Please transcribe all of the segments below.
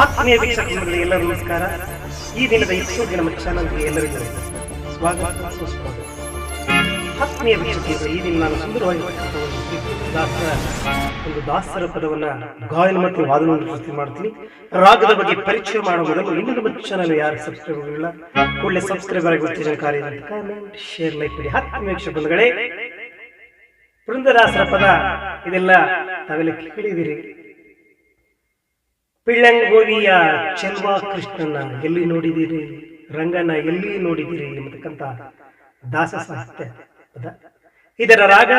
ಆತ್ಮೀಯ ವೀಕ್ಷಕರಿಗೆ ಎಲ್ಲರೂ ನಮಸ್ಕಾರ. ಈ ದಿನದ ಎಪಿಸೋಡ್ಗೆ ನಮ್ಮ ಚಾನಲ್ಗೆ ಎಲ್ಲರಿಗೂ ಸ್ವಾಗತ, ಸುಸ್ವಾಗತ. ಆತ್ಮೀಯ ವೀಕ್ಷಕರಿಗೆ ಈ ದಿನ ನಾನು ಸುಂದರವಾಗಿ ದಾಸರ, ಒಂದು ದಾಸರ ಪದವನ್ನ ಗಾಯನ ಮತ್ತು ವಾದನವನ್ನು ಪ್ರಸ್ತುತಿ ಮಾಡ್ತೀನಿ. ರಾಗದ ಬಗ್ಗೆ ಪರಿಚಯ ಮಾಡುವ ಮೊದಲು ಇನ್ನೂ ನಮ್ಮ ಚಾನಲ್ ಯಾರು ಸಬ್ಸ್ಕ್ರೈಬ್ ಆಗಿಲ್ಲ ಒಳ್ಳೆ ಸಬ್ಸ್ಕ್ರೈಬ್ ಆಗಿ ಕಾರ್ಯ ಕಮೆಂಟ್ ಶೇರ್ ಲೈಕ್ ಮಾಡಿ. ಆತ್ಮೀಯ ವೀಕ್ಷಕ ಬಂಧುಗಳೇ ಬೃಂದದಾಸರ ಪದ, ಇದೆಲ್ಲ ತಾವೆಲ್ಲ ಕೇಳಿದಿರಿ ಪಿಳ್ಳಂಗೋವಿಯ ಚೆಲ್ವಾ ಕೃಷ್ಣನ ಎಲ್ಲಿ ನೋಡಿದಿರಿ ರಂಗನ ಎಲ್ಲಿ ನೋಡಿದಿರಿ ಎಂಬತಕ್ಕಂತ ದಾಸ ಸಾಹಿತ್ಯ ಇದರ ರಾಗ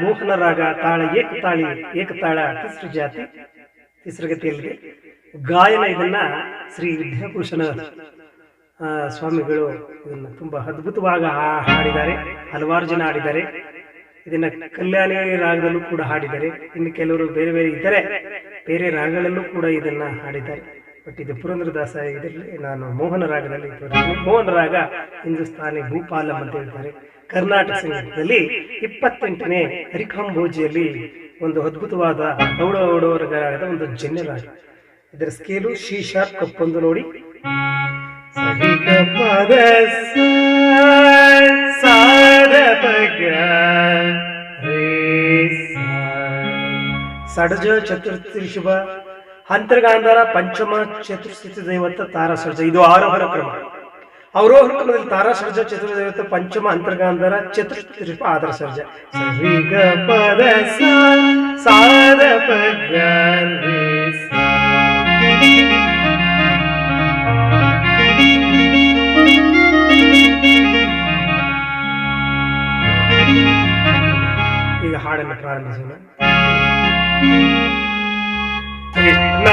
ಮೋಹನ ರಾಗ, ತಾಳ ಏಕತಾಳಿ, ಏಕತಾಳ, ತಿಸ್ರ ಜಾತಿ ತಿಸ್ರಗತಿಯಲ್ಲಿದೆ ಗಾಯನ ಇದನ್ನ ಶ್ರೀ ವಿದ್ಯಾಭೂಷಣ ಸ್ವಾಮಿಗಳು ಇದನ್ನ ತುಂಬಾ ಅದ್ಭುತವಾಗಿ ಹಾಡಿದ್ದಾರೆ, ಹಲವಾರು ಜನ ಹಾಡಿದ್ದಾರೆ. ಇದನ್ನ ಕಲ್ಯಾಣಿ ರಾಗದಲ್ಲೂ ಕೂಡ ಹಾಡಿದ್ದಾರೆ. ಇನ್ನು ಕೆಲವರು ಬೇರೆ ಬೇರೆ ಇದ್ದಾರೆ ಬೇರೆ ರಾಗಗಳಲ್ಲೂ ಕೂಡ ಇದನ್ನ ಹಾಡಿದ್ದಾರೆ. ಬಟ್ ಇದು ಪುರಂದ್ರದಾಸ ಇದರಲ್ಲಿ ನಾನು ಮೋಹನ ರಾಗದಲ್ಲಿ. ಮೋಹನ ರಾಗ ಹಿಂದೂಸ್ತಾನಿ ಭೂಪಾಲಂ ಅಂತ ಹೇಳ್ತಾರೆ. ಕರ್ನಾಟಕ ಸಂಗೀತದಲ್ಲಿ ಇಪ್ಪತ್ತೆಂಟನೇ ಹರಿಕಾಂಬೋಜಿಯಲ್ಲಿ ಒಂದು ಅದ್ಭುತವಾದ ಔಡ ರಾಗದ ಒಂದು ಜನ್ಯ ರಾಗ. ಇದರ ಸ್ಕೇಲು ಶಿ ಶಾರ್ಪ್ ಕಪ್ಪೊಂದು ನೋಡಿ. ಸರಿಗಮದ ಸಡಜ ಚತುರ್ಥಿ ಅಂತರ್ಗಾಂಧಾರ ಪಂಚಮ ಚತುರ್ಸ್ಥಿತಿ ದೈವತ ತಾರಾಸರ್ಜ ಇದು ಆರೋಹಣ ಕ್ರಮ। ಅವರೋಹಣ ಕ್ರಮದಲ್ಲಿ ತಾರಾಸರ್ಜ, ಚತುರ್ದೈವತ, ಪಂಚಮ ಅಂತರ್ಗಾಂಧಾರ ಚತುರ್ಥಿ ಆಧಾರ ಸರ್ಜ. ಈಗ ಹಾಡನ್ನು ಪ್ರಾರಂಭಿಸೋಣ। Krishna.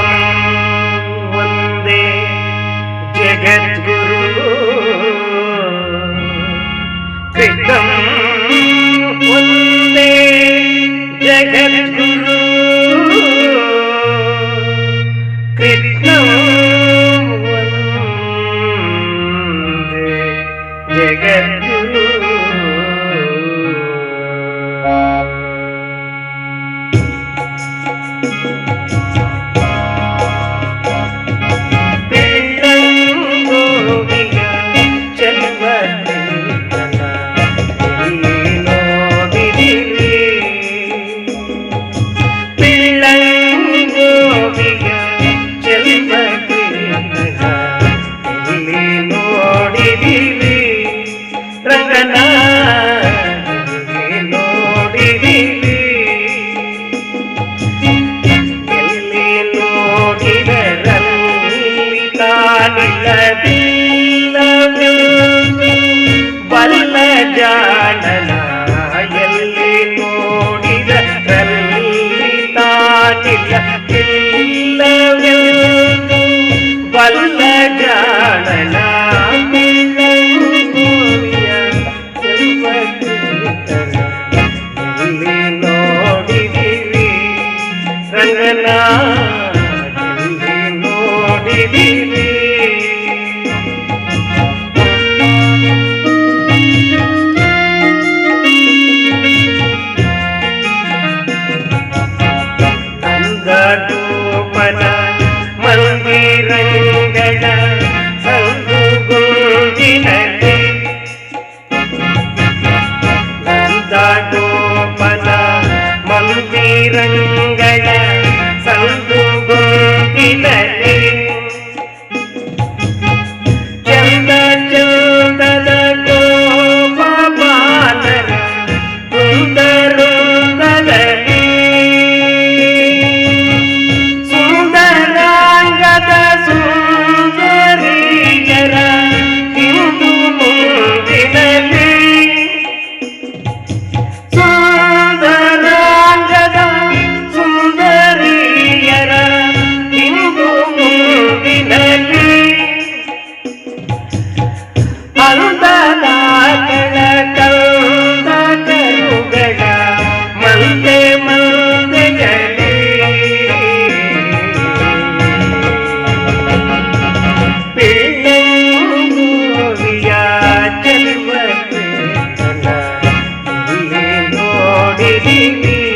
Música വല്ല ജാണല Música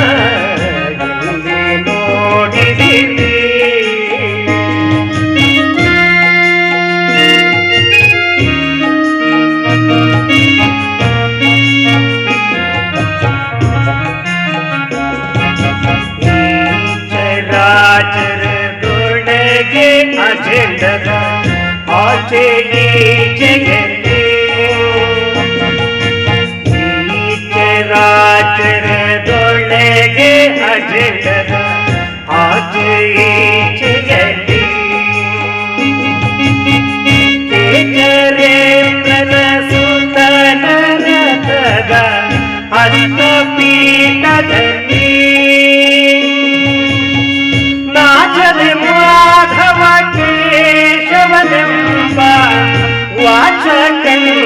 ರಂಗನ வாசகங்களை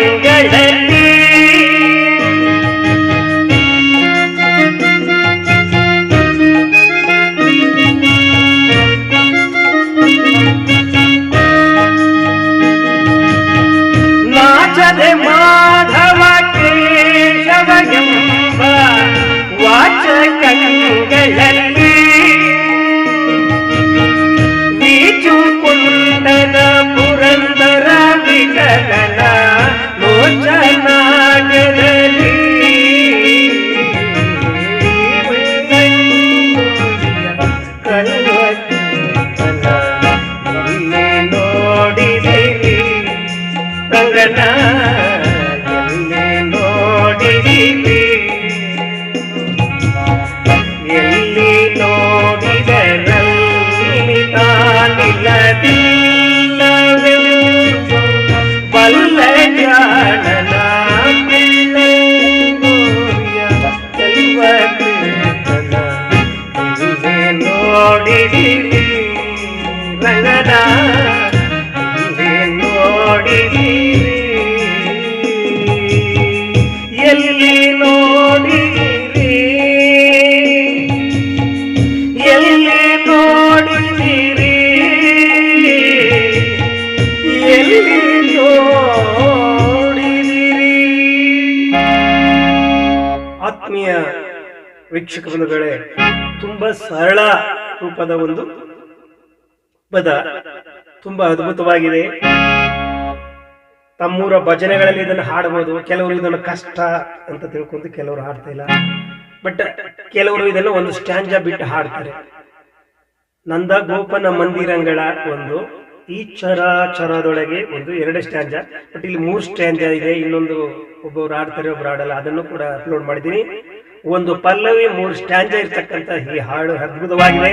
ರಂಗನ ಆತ್ಮೀಯ ವೀಕ್ಷಕ ಬಂಧುಗಳೇ ತುಂಬಾ ಸರಳ ರೂಪದ ಒಂದು ಪದ. ತುಂಬಾ ಅದ್ಭುತವಾಗಿದೆ. ತಮ್ಮೂರ ಭಜನೆಗಳಲ್ಲಿ ಇದನ್ನು ಹಾಡಬಹುದು ಕೆಲವರು ಇದನ್ನು ಕಷ್ಟ ಅಂತ ತಿಳ್ಕೊಂಡು ಕೆಲವರು ಹಾಡ್ತಾ ಇಲ್ಲ. ಬಟ್ ಕೆಲವರು ಇದನ್ನು ಒಂದು ಸ್ಟ್ಯಾಂಜ ಬಿಟ್ಟು ಹಾಡ್ತಾರೆ. ನಂದ ಗೋಪನ ಮಂದಿರಂಗಳ ಒಂದು ಈ ಚರಾಚರದೊಳಗೆ ಒಂದು ಎರಡು ಸ್ಟ್ಯಾಂಜ. ಬಟ್ ಇಲ್ಲಿ ಮೂರು ಸ್ಟ್ಯಾಂಜ ಇದೆ. ಇನ್ನೊಂದು ಒಬ್ಬರು ಆಡ್ತಾರೆ, ಒಬ್ರು ಆಡಲ್ಲ. ಅದನ್ನು ಕೂಡ ಅಪ್ಲೋಡ್ ಮಾಡಿದ್ದೀನಿ. ಒಂದು ಪಲ್ಲವಿ ಮೂರು ಸ್ಟ್ಯಾಂಜ ಇರ್ತಕ್ಕಂತ ಈ ಹಾಡು ಅದ್ಭುತವಾಗಿದೆ.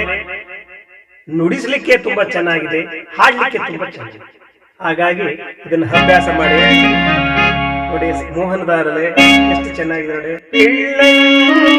ನುಡಿಸ್ಲಿಕ್ಕೆ ತುಂಬಾ ಚೆನ್ನಾಗಿದೆ. ಹಾಡ್ಲಿಕ್ಕೆ ತುಂಬಾ ಚೆನ್ನಾಗಿದೆ. ಹಾಗಾಗಿ ಇದನ್ನ ಅಭ್ಯಾಸ ಮಾಡಿ. ನೋಡಿ, ಮೋಹನ್ ದಾರಲೆ ಎಷ್ಟು ಚೆನ್ನಾಗಿದೆ ನೋಡಿ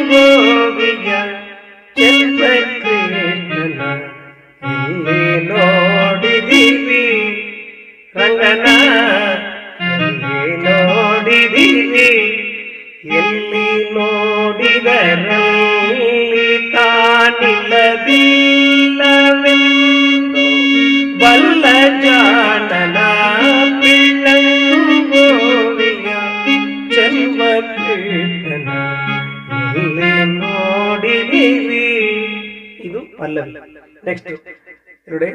ನೆಕ್ಸ್ಟ್ ನೋಡಿ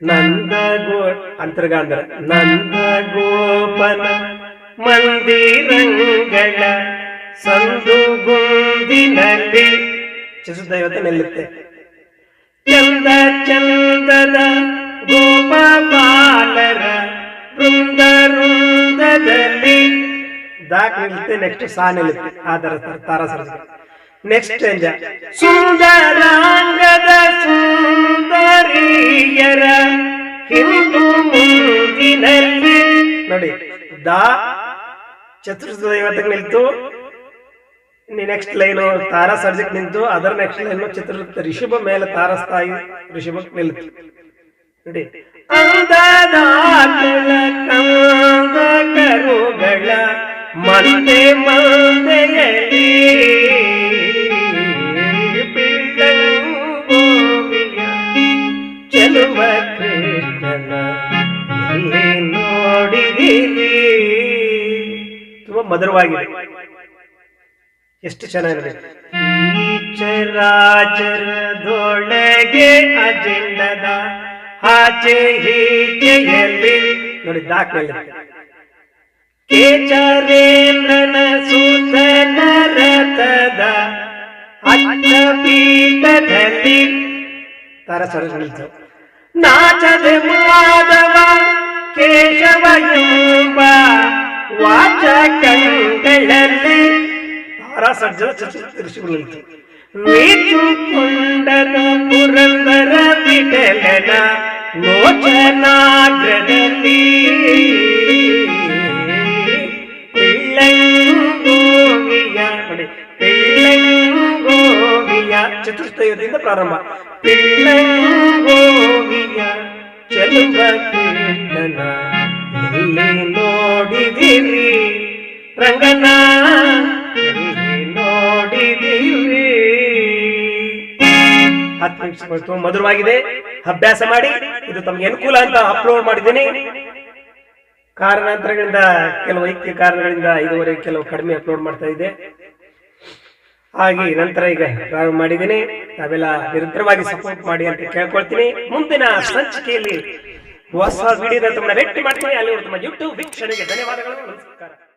ನಂದ ಗೋ ಅಂತರ್ಗಾಂಧರ ನಂದ ಗೋಪನ ಮಂದಿರಂಗಳ ಸಂದು ಗುಂದಿನಲ್ಲಿ ಚಿಸುದೈವತೆ ನಿಲ್ಲುತ್ತೆ ಚಂದ ಚಂದದ ಗೋಪಾಲರ ವೃಂದ ವೃಂದದಲ್ಲಿ ದಾಕ್ ನಿಲ್ಲುತ್ತೆ ನೆಕ್ಸ್ಟ್ ಸಾ ನಿಲ್ಲುತ್ತೆ ಆದರ ತಾರ ಸರಸ ನೆಕ್ಸ್ಟ್ ಸುಂದರಾಂಗದ ಸುಂದರಿಯರ ಹಿಂದೂ ಮುಂದಿನಲ್ಲಿ ನೋಡಿ ದಾ ಚತುರ್ಥ ಇವತ್ತಿಗೆ ನಿಲ್ತು ನೆಕ್ಸ್ಟ್ ಲೈನು ತಾರಾ ಸರ್ಜಕ್ ನಿಂತು ಅದರ ನೆಕ್ಸ್ಟ್ ಲೈನು ಚತುರ್ಥ ರಿಷಭ ಮೇಲೆ ತಾರಸ್ತಾಯಿ ರಿಷಭಕ್ಕೆ ನಿಲ್ತು. ನೋಡಿ ಅಂದದ ಕರುಗಳ ಮಂದೆ ಮಂದೆಯಲಿ ಚೆಲುವ ಕೃಷ್ಣನ ಎಲ್ಲಿ ನೋಡಿದಿರಿ ತುಂಬಾ ಮಧುರವಾಗಿದೆ. ಎಷ್ಟು ಚೆನ್ನಾಗಿದೆ. ಚರಾಚರದೊಳಗೆ ಅಜೆಂಡದ ಆಚೆ ಹೀಚೆಯಲ್ಲಿ ನೋಡಿ, ದಾಖಲೆ ಕೇಚರೇಂದ್ರನ ಸುತನ ರಥದ ಅಚ್ಚ ಪೀಠದಲ್ಲಿ ತಾರ ಸರಸ್ವತಿ ನಾಚದೆ ಮಾಧವ ಕೇಶವ ಎಂಬ ವಾಚ ಕಂಗಳಲ್ಲಿ ತಾರ ಸರ್ಜನ ಚತುರ್ದಶಿಗಳು ನಿಂತು ನೀಚುಕೊಂಡದ ಪುರಂದರ ವಿಠಲನ ಲೋಚನಾಗ್ರದಲ್ಲಿ ಪಿಳ್ಳಂಗೋವಿಯ ನೋಡಿ ಪಿಳ್ಳಂಗೋವಿಯ ಚತುರ್ಥಯದಿಂದ ಪ್ರಾರಂಭ ಪಿಳ್ಳಂಗೋವಿಯ ತುಂಬಾ ಮಧುರವಾಗಿದೆ. ಅಭ್ಯಾಸ ಮಾಡಿ, ಇದು ತಮಗೆ ಅನುಕೂಲ ಅಂತ ಅಪ್ಲೋಡ್ ಮಾಡಿದ್ದೀನಿ. ಕಾರಣಾಂತರಗಳಿಂದ, ಕೆಲವು ಐಕ್ಯ ಕಾರಣಗಳಿಂದ ಇದುವರೆಗೆ ಕೆಲವು ಕಡಿಮೆ ಅಪ್ಲೋಡ್ ಮಾಡ್ತಾ ಇದ್ದೆ. ಹಾಗೆ ನಂತರ ಈಗ ಪ್ರಾರಂಭ ಮಾಡಿದ್ದೀನಿ. ತಾವೆಲ್ಲ ನಿರಂತರವಾಗಿ ಸಪೋರ್ಟ್ ಮಾಡಿ ಅಂತ ಕೇಳ್ಕೊಳ್ತೀನಿ. ಮುಂದಿನ ಸಂಚಿಕೆಯಲ್ಲಿ ಹೊಸ ವಿಡಿಯೋದ ತಮ್ಮನ್ನ ಭೇಟಿ ಮಾಡ್ತೀನಿ. ಅಲ್ಲಿ ತಮ್ಮ ಯೂಟ್ಯೂಬ್ ವೀಕ್ಷಣೆಗೆ ಧನ್ಯವಾದಗಳು. ನಮಸ್ಕಾರ.